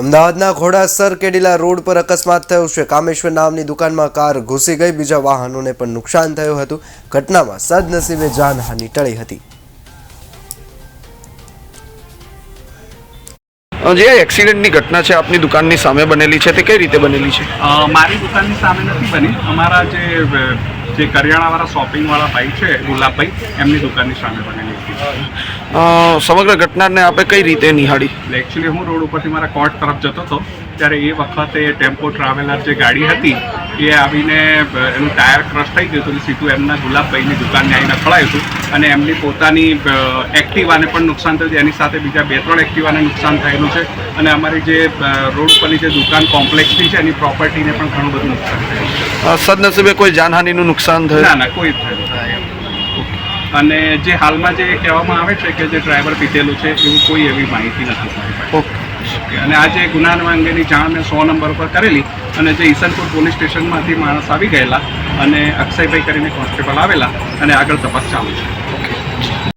અમદાવાદના ઘોડાસર કેડીલા રોડ પર અકસ્માત થયો છે. કામેશ્વર નામની દુકાનમાં કાર ઘૂસી ગઈ. બીજા વાહનોને પણ નુકસાન થયું હતું. ઘટનામાં સદનસીબે જાનહાનિ ટળી હતી. જે એક્સિડન્ટની ઘટના છે આપની દુકાનની સામે બનેલી છે તે કઈ રીતે બનેલી છે? મારી દુકાનની સામે નથી બની. અમારા જે જે કરિયાણાવાળા શોપિંગવાળા ભાઈ છે ગુલાબભાઈ એમની દુકાનની સામે બનેલી હતી સમગ્ર ઘટનાને આપણે કઈ રીતે નિહાળી? એટલે એકચ્યુઅલી હું રોડ ઉપરથી મારા કોર્ટ તરફ જતો હતો ત્યારે એ વખતે ટેમ્પો ટ્રાવેલર જે ગાડી હતી એ આવીને એનું ટાયર ક્રશ થઈ ગયું હતું સીધું એમના ગુલાબભાઈની દુકાનને આવીને અથડાયું હતું અને એમની પોતાની એક્ટિવાને પણ નુકસાન થયું એની સાથે બીજા બે ત્રણ એક્ટિવાને નુકસાન થયેલું છે અને અમારી જે રોડ ઉપરની જે દુકાન કોમ્પ્લેક્સની છે એની પ્રોપર્ટીને પણ ઘણું બધું નુકસાન થયું છે. સદનસીબે કોઈ જાનહાનિનું નુકસાન ના થયું ના કોઈ જ થયેલું અને જે હાલમાં જે કહેવામાં આવે છે કે જે ડ્રાઈવર પીધેલું છે એવું કોઈ એવી માહિતી નથી ઓકે. ઓકે. અને આજે જે ગુના અંગેની જાણ મેં સો નંબર પર કરેલી અને જે ઈસનપુર પોલીસ સ્ટેશનમાંથી માણસ આવી ગયેલા અને અક્ષયભાઈ કરીને કોન્સ્ટેબલ આવેલા અને આગળ તપાસ ચાલુ છે.